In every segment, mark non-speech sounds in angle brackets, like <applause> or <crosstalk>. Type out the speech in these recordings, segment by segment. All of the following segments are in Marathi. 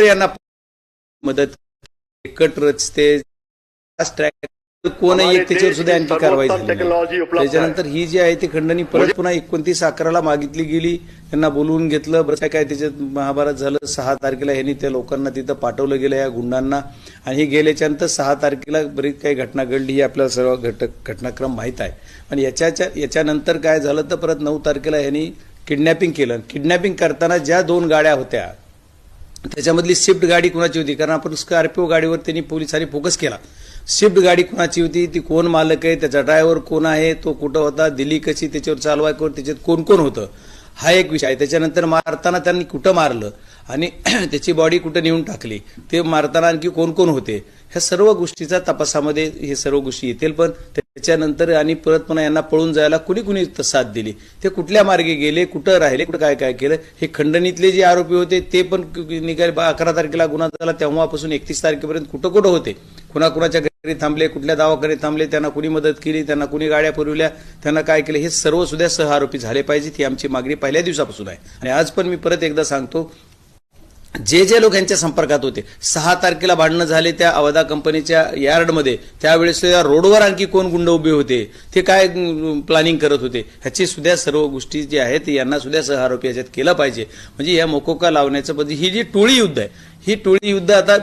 तर यांना मदत कट रचते कोणही एक त्याच्यावर सुद्धा आणखी कारवाई झाली. त्याच्यानंतर ही जी आहे ती खंडणी परत पुन्हा एकोणतीस अकराला मागितली गेली. त्यांना बोलवून घेतलं. बरं काय त्याच्यात महाभारत झालं. सहा तारखेला ह्यांनी त्या लोकांना तिथं पाठवलं गेलं या गुंडांना. आणि हे गेल्याच्यानंतर सहा तारखेला बरीच काही घटना घडली. ही आपल्याला सर्व घटक घटनाक्रम माहीत आहे. पण याच्याच्या याच्यानंतर काय झालं तर परत नऊ तारखेला ह्यांनी किडनॅपिंग केलं. किडनॅपिंग करताना ज्या दोन गाड्या होत्या त्याच्यामधली स्विफ्ट गाडी कुणाची होती? कारण आपण स्कॉर्पिओ गाडीवर त्यांनी पोलिसांनी फोकस केला. स्विफ्ट गाडी कुणाची होती? ती कोण मालक आहे? त्याचा ड्रायव्हर कोण आहे? तो कुठं होता? दिल्ली कशी? त्याच्यावर चालवाय कोण त्याच्यात कोण कोण होतं? हा एक विषय आहे. त्याच्यानंतर मारताना त्यांनी कुठं मारलं? आणि <clears throat> त्याची बॉडी कुठं नेऊन टाकली? ते मारताना आणखी कोण कोण होते? ह्या सर्व गोष्टीचा तपासामध्ये हे सर्व गोष्टी येतील पण त्याच्यानंतर आणि परत पुन्हा यांना पळून जायला कुणी कुणी साथ दिली. ते कुठल्या मार्गे गेले कुठं राहिले कुठं काय काय केलं हे खंडणीतले जे आरोपी होते ते पण निघाले बा- अकरा तारखेला गुन्हा झाला तेव्हापासून एकतीस तारखेपर्यंत कुठं कुठं होते. कुणाकुणाच्या घरी थांबले कुठल्या दवाखाने थांबले त्यांना कुणी मदत केली त्यांना कुणी गाड्या पुरवल्या त्यांना काय केलं हे सर्व सुद्धा सह आरोपी झाले पाहिजेत ही आमची मागणी पहिल्या दिवसापासून आहे. आणि आज पण मी परत एकदा सांगतो जे जे लोक यांच्या संपर्कात होते सहा तारखेला भांडणं झाले त्या अवधा कंपनीच्या यार्डमध्ये त्यावेळेस त्या रोडवर आणखी कोण गुंड उभे होते ते काय प्लॅनिंग करत होते ह्याची सुद्धा सर्व गोष्टी जी आहेत यांना सुद्धा सहआरोपी याच्यात केलं पाहिजे. म्हणजे या मोकोका लावण्याचं पद्धती ही जी टोळी युद्ध आहे ही टोळी युद्ध आता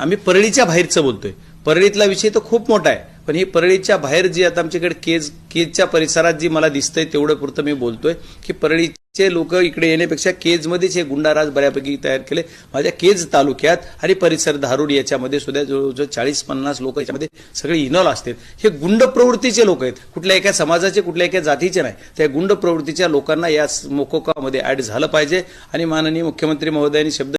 आम्ही परळीच्या बाहेरचं बोलतोय. परळीतला विषय तर खूप मोठा आहे. पण ही परळीच्या बाहेर जी आता आमच्याकडे केज केजच्या परिसरात जी मला दिसतंय तेवढं पुरतं मी बोलतोय की परळीचे लोक इकडे येण्यापेक्षा केजमध्येच हे गुंडाराज बऱ्यापैकी तयार केले. माझ्या केज तालुक्यात आणि परिसर धारूड याच्यामध्ये सुद्धा जवळजवळ चाळीस पन्नास लोक याच्यामध्ये सगळे इनॉल असतात. हे गुंड प्रवृत्तीचे लोक आहेत. कुठल्या एका समाजाचे कुठल्या एका जातीचे नाही. त्या गुंड प्रवृत्तीच्या लोकांना या मोकोकामध्ये ऍड झालं पाहिजे. आणि माननीय मुख्यमंत्री महोदयांनी शब्द